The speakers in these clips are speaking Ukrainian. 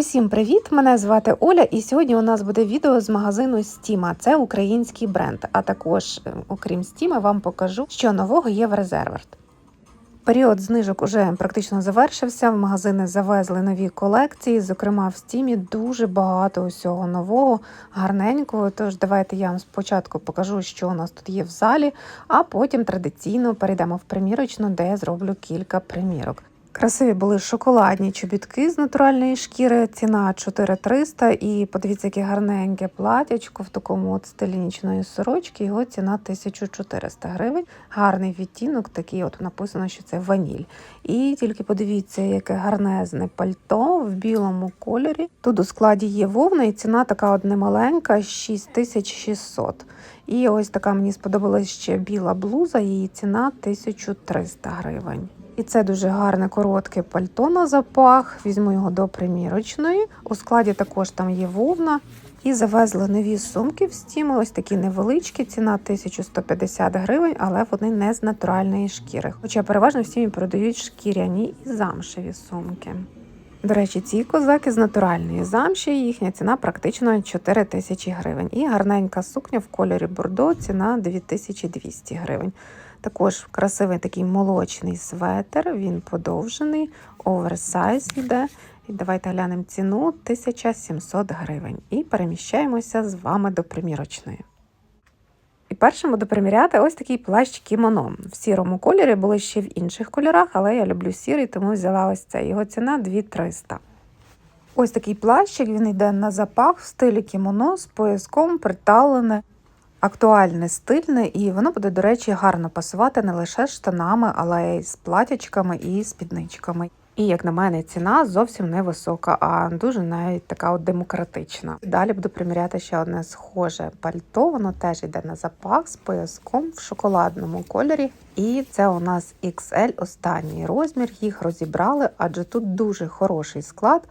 Усім привіт! Мене звати Оля, і сьогодні у нас буде відео з магазину Стіма. Це український бренд. А також, е, окрім Стіма, вам покажу, що нового є в Резерверт. Період знижок уже практично завершився. В магазини завезли нові колекції. Зокрема, в стімі дуже багато усього нового, гарненького. Тож давайте я вам спочатку покажу, що у нас тут є в залі, а потім традиційно перейдемо в примірочну, де я зроблю кілька примірок. Красиві були шоколадні чобітки з натуральної шкіри, ціна 4300 і подивіться, яке гарненьке платячко в такому от стилі нічної сорочки, його ціна 1400 гривень. Гарний відтінок, такий от написано, що це ваніль. І тільки подивіться, яке гарнезне пальто в білому кольорі. Тут у складі є вовна, і ціна така от немаленька 6600. І ось така мені сподобалась ще біла блуза, її ціна 1300 гривень. І це дуже гарне коротке пальто на запах. Візьму його до примірочної. У складі також там є вовна. І завезли нові сумки в стіми. Ось такі невеличкі, ціна 1150 гривень, але вони не з натуральної шкіри. Хоча переважно в стімі продають шкіряні і замшеві сумки. До речі, ці козаки з натуральної замші, їхня ціна практично 4 тисячі гривень. І гарненька сукня в кольорі бордо, ціна 2200 гривень. Також красивий такий молочний светр, він подовжений, оверсайз йде. І давайте глянемо ціну 1700 гривень. І переміщаємося з вами до примірочної. І першим буду приміряти ось такий плащ кімоно. В сірому кольорі були ще в інших кольорах, але я люблю сірий, тому взяла ось цей. Його ціна 2300. Ось такий плащик, він йде на запах в стилі кімоно з пояском приталене актуальне, стильне, і воно буде, до речі, гарно пасувати не лише з штанами, але й з платячками і спідничками. І, як на мене, ціна зовсім не висока, а дуже навіть така от демократична. Далі буду приміряти ще одне схоже пальто. Воно теж йде на запах з пояском в шоколадному кольорі. І це у нас XL останній розмір. Їх розібрали, адже тут дуже хороший склад.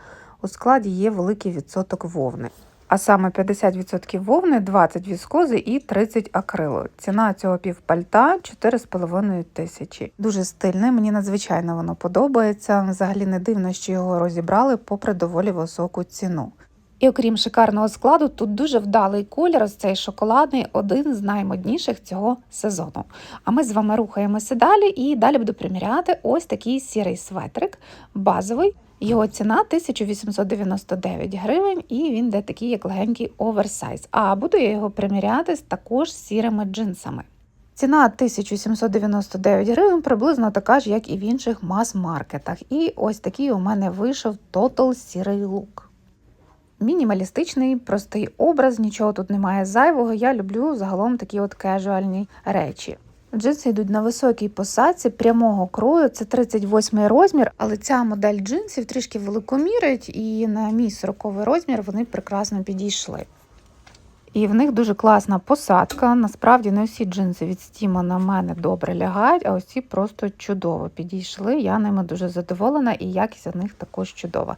У складі є великий відсоток вовни а саме 50% вовни, 20 віскози і 30 акрилу. Ціна цього півпальта 4,5 тисячі. Дуже стильне, мені надзвичайно воно подобається. Взагалі не дивно, що його розібрали попри доволі високу ціну. І окрім шикарного складу, тут дуже вдалий колір, ось цей шоколадний, один з наймодніших цього сезону. А ми з вами рухаємося далі, і далі буду приміряти ось такий сірий светрик, базовий. Його ціна 1899 гривень, і він йде такий, як легенький оверсайз. А буду я його приміряти з також сірими джинсами. Ціна 1799 гривень, приблизно така ж, як і в інших мас-маркетах. І ось такий у мене вийшов Total сірий лук. Мінімалістичний, простий образ, нічого тут немає зайвого. Я люблю загалом такі от кежуальні речі. Джинси йдуть на високій посадці прямого крою, це 38 розмір, але ця модель джинсів трішки великомірить, і на мій 40 розмір вони прекрасно підійшли. І в них дуже класна посадка. Насправді не усі джинси від Стіма на мене добре лягають, а ось ці просто чудово підійшли. Я ними дуже задоволена, і якість у них також чудова.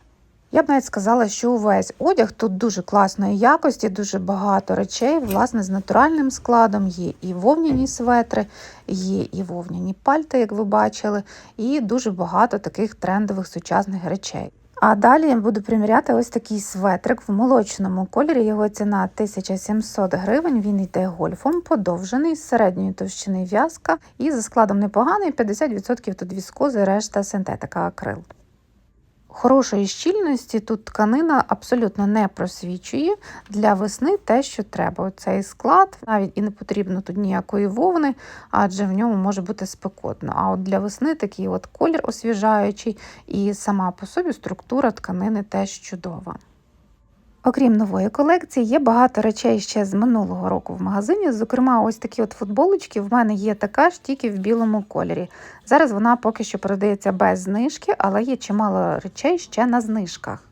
Я б навіть сказала, що увесь одяг тут дуже класної якості, дуже багато речей, власне, з натуральним складом. Є і вовняні светри, є і вовняні пальти, як ви бачили, і дуже багато таких трендових сучасних речей. А далі я буду приміряти ось такий светрик в молочному кольорі. Його ціна 1700 гривень. Він йде гольфом, подовжений, з середньої товщини в'язка і за складом непоганий, 50% тут віскози, решта синтетика акрил. Хорошої щільності тут тканина абсолютно не просвічує для весни те, що треба. Цей склад навіть і не потрібно тут ніякої вовни, адже в ньому може бути спекотно. А от для весни такий от колір освіжаючий і сама по собі структура тканини теж чудова. Окрім нової колекції, є багато речей ще з минулого року в магазині. Зокрема, ось такі от футболочки в мене є така ж тільки в білому кольорі. Зараз вона поки що продається без знижки, але є чимало речей ще на знижках.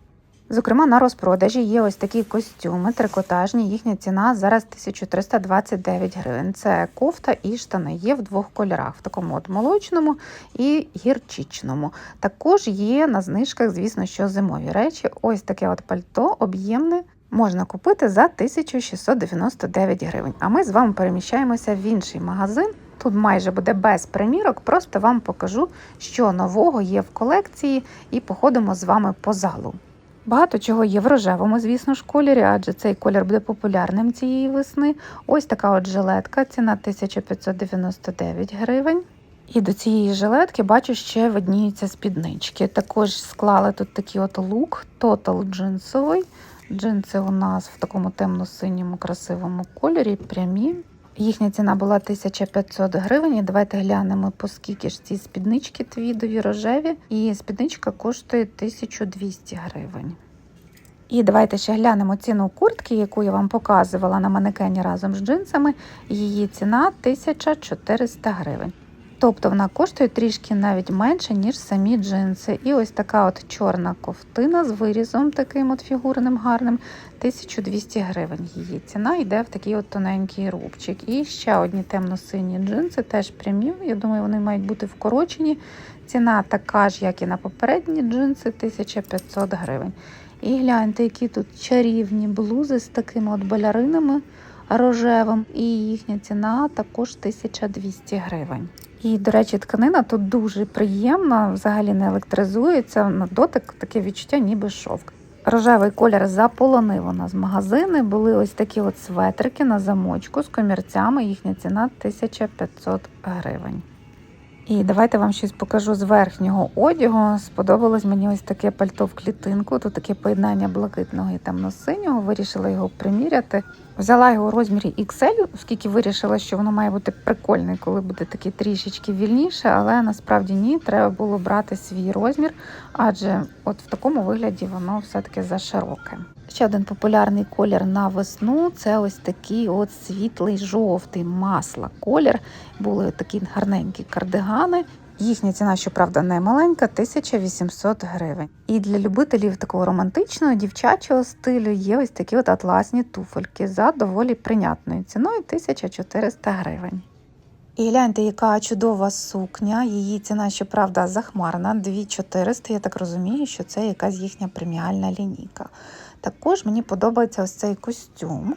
Зокрема, на розпродажі є ось такі костюми трикотажні, їхня ціна зараз 1329 гривень. Це кофта і штани є в двох кольорах, в такому от молочному і гірчичному. Також є на знижках, звісно, що зимові речі. Ось таке от пальто об'ємне. Можна купити за 1699 гривень. А ми з вами переміщаємося в інший магазин. Тут майже буде без примірок, просто вам покажу, що нового є в колекції, і походимо з вами по залу. Багато чого є в рожевому, звісно ж, кольорі, адже цей колір буде популярним цієї весни. Ось така от жилетка, ціна 1599 гривень. І до цієї жилетки бачу, ще видніються спіднички. Також склали тут такий от лук, тотал джинсовий. Джинси у нас в такому темно-синьому красивому кольорі, прямі. Їхня ціна була 1500 гривень. І давайте глянемо, по скільки ж ці спіднички твідові рожеві. І спідничка коштує 1200 гривень. І давайте ще глянемо ціну куртки, яку я вам показувала на манекені разом з джинсами. Її ціна 1400 гривень. Тобто вона коштує трішки навіть менше, ніж самі джинси. І ось така от чорна ковтина з вирізом таким от фігурним гарним. 1200 гривень її ціна йде в такий от тоненький рубчик. І ще одні темно-сині джинси, теж прямі. Я думаю, вони мають бути вкорочені. Ціна така ж, як і на попередні джинси, 1500 гривень. І гляньте, які тут чарівні блузи з такими от баляринами рожевим. І їхня ціна також 1200 гривень. І, до речі, тканина тут дуже приємна, взагалі не електризується. На дотик таке відчуття, ніби шовк. Рожевий колір заполонив у нас магазини. Були ось такі от светрики на замочку з комірцями. Їхня ціна 1500 гривень. І давайте вам щось покажу з верхнього одягу. Сподобалось мені ось таке пальто в клітинку. Тут таке поєднання блакитного і темно-синього. Вирішила його приміряти. Взяла його у розмірі XL, оскільки вирішила, що воно має бути прикольне, коли буде таке трішечки вільніше, але насправді ні, треба було брати свій розмір, адже от в такому вигляді воно все-таки зашироке. Ще один популярний колір на весну це ось такий от світлий жовтий масла колір. Були такі гарненькі кардигани. Їхня ціна, щоправда, не маленька, 1800 гривень. І для любителів такого романтичного дівчачого стилю є ось такі от атласні туфельки за доволі прийнятною ціною 1400 гривень. І гляньте, яка чудова сукня. Її ціна, щоправда, захмарна, 2400. Я так розумію, що це якась їхня преміальна лінійка. Також мені подобається ось цей костюм,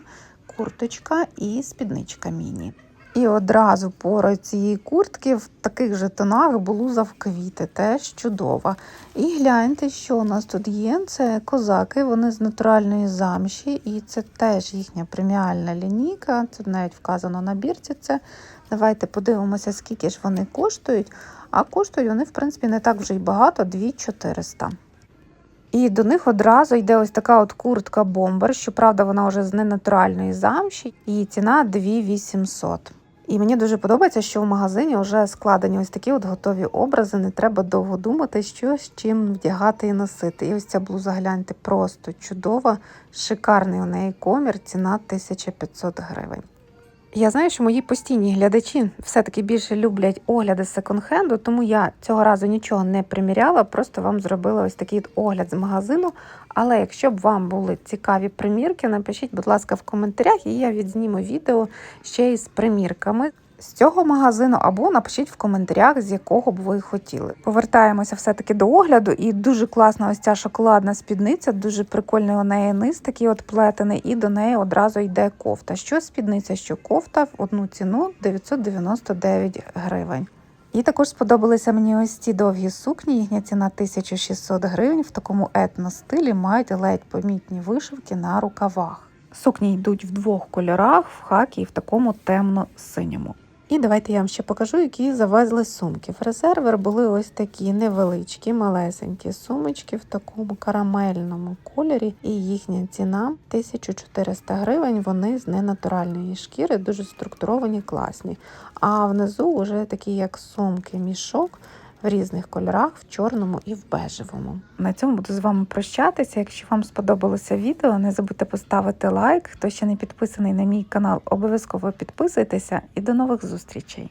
курточка і спідничка міні. І одразу поруч цієї куртки в таких же тонах блуза в квіти, теж чудова. І гляньте, що у нас тут є. Це козаки, вони з натуральної замші, і це теж їхня преміальна лінійка. Тут навіть вказано на бірці це. Давайте подивимося, скільки ж вони коштують. А коштують вони, в принципі, не так вже й багато 2400. І до них одразу йде ось така от куртка бомбер. Щоправда, вона вже з ненатуральної замші, її ціна 2800. І мені дуже подобається, що в магазині вже складені ось такі от готові образи. Не треба довго думати, що з чим вдягати і носити. І ось ця блуза, гляньте, просто чудова, шикарний у неї комір, ціна 1500 гривень. Я знаю, що мої постійні глядачі все-таки більше люблять огляди секонд-хенду, тому я цього разу нічого не приміряла, просто вам зробила ось такий огляд з магазину. Але якщо б вам були цікаві примірки, напишіть, будь ласка, в коментарях, і я відзніму відео ще із примірками. З цього магазину або напишіть в коментарях, з якого б ви хотіли. Повертаємося все-таки до огляду, і дуже класна ось ця шоколадна спідниця, дуже прикольний у неї низ такий от плетений, і до неї одразу йде кофта. Що спідниця, що кофта в одну ціну 999 гривень. І також сподобалися мені ось ці довгі сукні. Їхня ціна 1600 гривень. В такому етностилі мають ледь помітні вишивки на рукавах. Сукні йдуть в двох кольорах, в хакі і в такому темно-синьому. І давайте я вам ще покажу, які завезли сумки. В резервер були ось такі невеличкі, малесенькі сумочки в такому карамельному кольорі, і їхня ціна 1400 гривень. Вони з ненатуральної шкіри, дуже структуровані, класні. А внизу вже такі, як сумки, мішок. В різних кольорах, в чорному і в бежевому. На цьому буду з вами прощатися. Якщо вам сподобалося відео, не забудьте поставити лайк. Хто ще не підписаний на мій канал, обов'язково підписуйтеся і до нових зустрічей.